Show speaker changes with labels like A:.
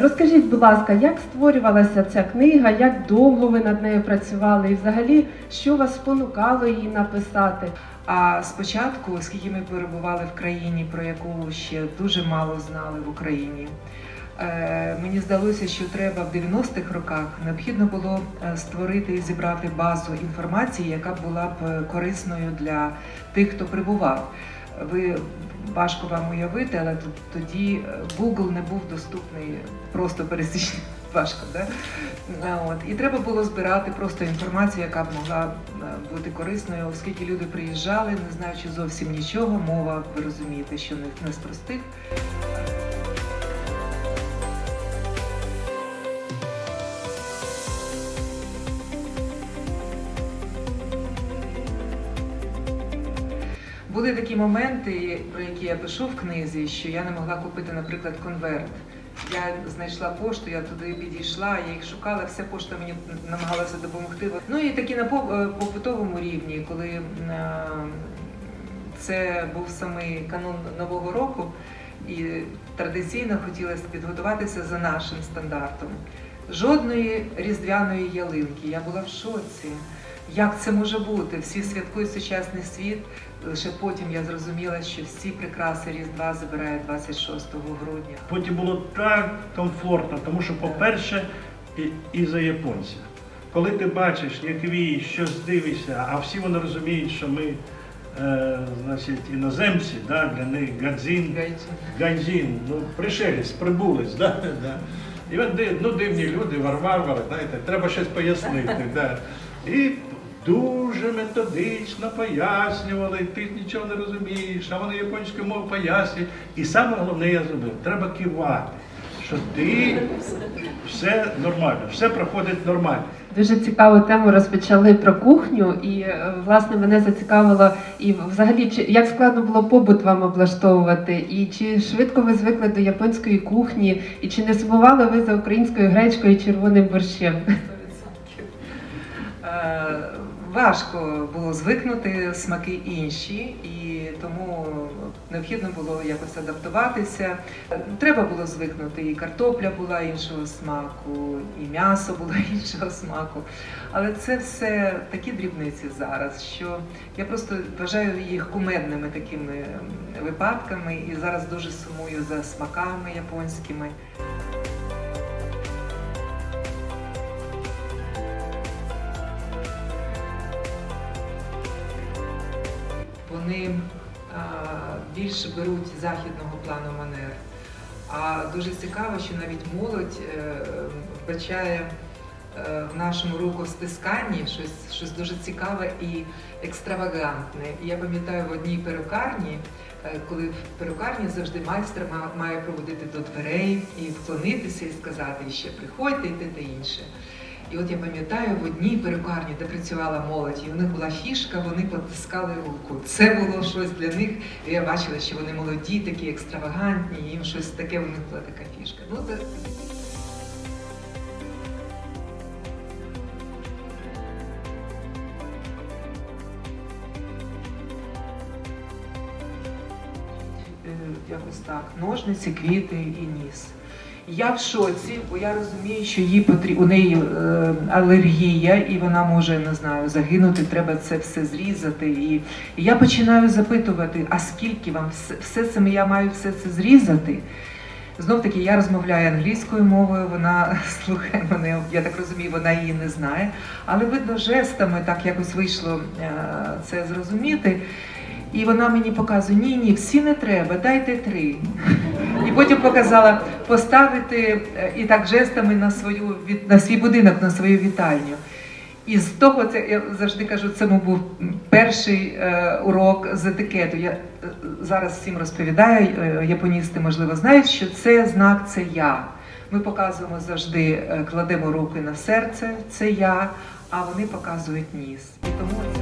A: Розкажіть, будь ласка, як створювалася ця книга, як довго ви над нею працювали, і взагалі, що вас спонукало її написати?
B: А спочатку, оскільки ми перебували в країні, про яку ще дуже мало знали в Україні, е, мені здалося, що треба в 90-х роках необхідно було е, створити і зібрати базу інформації, яка була б е, корисною для тих, хто прибував. Ви важко вам уявити, але тоді е, Google не був доступний просто пересічним. Важко, да? От. І треба було збирати просто інформацію, яка б могла е, бути корисною, оскільки люди приїжджали, не знаючи зовсім нічого. Мова, ви розумієте, що не з простих. Були такі моменти, про які я пишу в книзі, що я не могла купити, наприклад, конверт. Я знайшла пошту, я туди підійшла, я їх шукала, вся пошта мені намагалася допомогти. Ну і такі на е, побутовому рівні, коли е, це був самий канун Нового року, і традиційно хотілося підготуватися за нашим стандартом. Жодної різдвяної ялинки. Я була в шоці. Як це може бути? Всі святкують сучасний світ. Лише потім я зрозуміла, що всі прикраси Різдва забирають 26 грудня.
C: Потім було так комфортно, тому що, по-перше, і, і за японців. Коли ти бачиш, як вій, щось дивишся, а всі вони розуміють, що ми е, значить, іноземці, да, для них гадзін, гайзін, ну, пришелець, прибулець. Да, да. І от ну, дивні люди, варвари, знаєте, треба щось пояснити. Да. І дуже методично пояснювали, ти нічого не розумієш, а вони японською мовою пояснюють. І саме головне я зробив, треба кивати, що ти все нормально, все проходить нормально.
A: Дуже цікаву тему розпочали про кухню, і е, власне мене зацікавило і взагалі чи як складно було побут вам облаштовувати, і чи швидко ви звикли до японської кухні, і чи не сумували ви за українською гречкою і червоним борщем?
B: Важко було звикнути смаки інші, і тому необхідно було якось адаптуватися. Треба було звикнути, і картопля була іншого смаку, і м'ясо було іншого смаку. Але це все такі дрібниці зараз, що я просто вважаю їх кумедними такими випадками, і зараз дуже сумую за смаками японськими. Вони а, більше беруть західного плану манер. А дуже цікаво, що навіть молодь е, вбачає е, в нашому рукостисканні щось, щось дуже цікаве і екстравагантне. І я пам'ятаю в одній перукарні, е, коли в перукарні завжди майстер має проводити до дверей і вклонитися і сказати, ще приходьте і та інше. І от я пам'ятаю в одній перукарні, де працювала молодь, і у них була фішка, вони потискали руку. Це було щось для них. І я бачила, що вони молоді, такі екстравагантні, і їм щось таке у них була така фішка. Ну, це... Е, Якось так. Ножниці, квіти і ніс. Я в шоці, бо я розумію, що їй потрі... у неї е, алергія, і вона може, не знаю, загинути, треба це все зрізати. І, і я починаю запитувати, а скільки вам все, все це я маю все це зрізати? Знов таки, я розмовляю англійською мовою, вона слухає мене, я так розумію, вона її не знає. Але видно, жестами так якось вийшло е, це зрозуміти. І вона мені показує: ні, ні, всі не треба, дайте три. І потім показала поставити е, і так жестами на свою на свій будинок, на свою вітальню. І з того це я завжди кажу, це мов був перший е, урок з етикету. Я е, зараз всім розповідаю, е, японісти можливо знають, що це знак це я. Ми показуємо завжди, кладемо руки на серце, це я, а вони показують ніс. І тому.